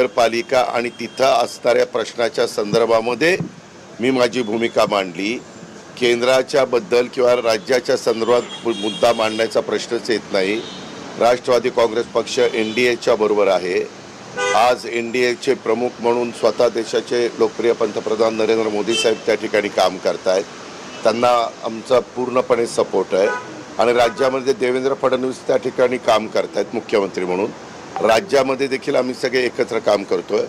नगरपालिका आणि तिथं असणाऱ्या प्रश्नाच्या संदर्भामध्ये मी माझी भूमिका मांडली. केंद्राच्या बद्दल किंवा राज्याच्या संदर्भात मुद्दा मांडण्याचा प्रश्नच येत नाही. राष्ट्रवादी काँग्रेस पक्ष एन डी एच्या बरोबर आहे. आज एन डी एचे प्रमुख म्हणून स्वतः देशाचे लोकप्रिय पंतप्रधान नरेंद्र मोदी साहेब त्या ठिकाणी काम करतायत. त्यांना आमचा पूर्णपणे सपोर्ट आहे. आणि राज्यामध्ये देवेंद्र फडणवीस त्या ठिकाणी काम करतायत मुख्यमंत्री म्हणून. राज्यामध्ये देखील आम्ही सगळे एकत्र काम करतोय.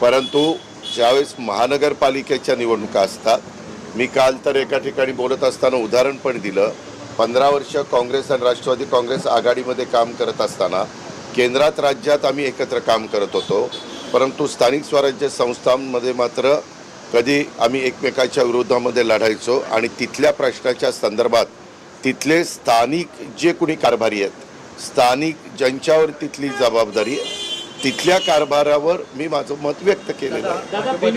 परंतु ज्यावेळेस महानगरपालिकेच्या निवडणुका असतात मी काल तर एका ठिकाणी बोलत असताना उदाहरण पण दिलं. पंधरा वर्ष काँग्रेस आणि राष्ट्रवादी काँग्रेस आघाडीमध्ये काम करत असताना केंद्रात राज्यात आम्ही एकत्र काम करत होतो. परंतु स्थानिक स्वराज्य संस्थांमध्ये मात्र कधी आम्ही एकमेकाच्या विरोधामध्ये लढायचो आणि तिथल्या प्रश्नाच्या संदर्भात तिथले स्थानिक जे कुणी कारभारी आहेत स्थानिक ज्यांच्यावर तिथली जबाबदारी आहे तिथल्या कारभारावर मी माझं मत व्यक्त केलेलं आहे. ते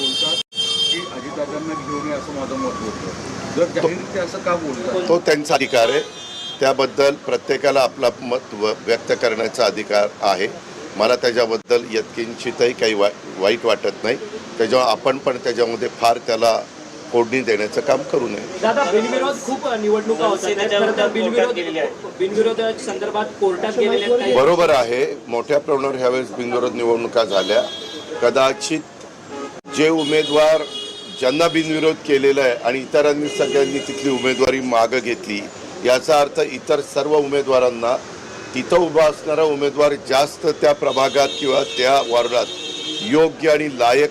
बोलतात की अजितदादांना घेऊन ये असं माझं मत होतं. जर जाहीर ते असं का बोलतात? तो त्यांचा अधिकार आहे. त्याबद्दल प्रत्येकाला आपला मत व- व्यक्त करण्याचा अधिकार आहे. मला त्याच्याबद्दल यत्किंचितही काही वाई वाईट वाटत नाही. त्याच्यामुळे आपण पण त्याच्यामध्ये फार त्याला फोडणी देण्याचं काम करू नये. दादा बिनविरोध खूप निवडणुका होतात. बिनविरोध संदर्भात कोर्टात बरोबर आहे. मोठ्या प्रमाणावर ह्यावेळेस बिनविरोध निवडणुका झाल्या. कदाचित जे उमेदवार ज्यांना बिनविरोध केलेला आहे आणि इतरांनी सगळ्यांनी तिथली उमेदवारी मागं घेतली याचा अर्थ इतर सर्व उमेदवारांना तिथं उभा असणारा उमेदवार जास्त त्या प्रभागात किंवा त्या वॉर्डात योग्य आणि लायक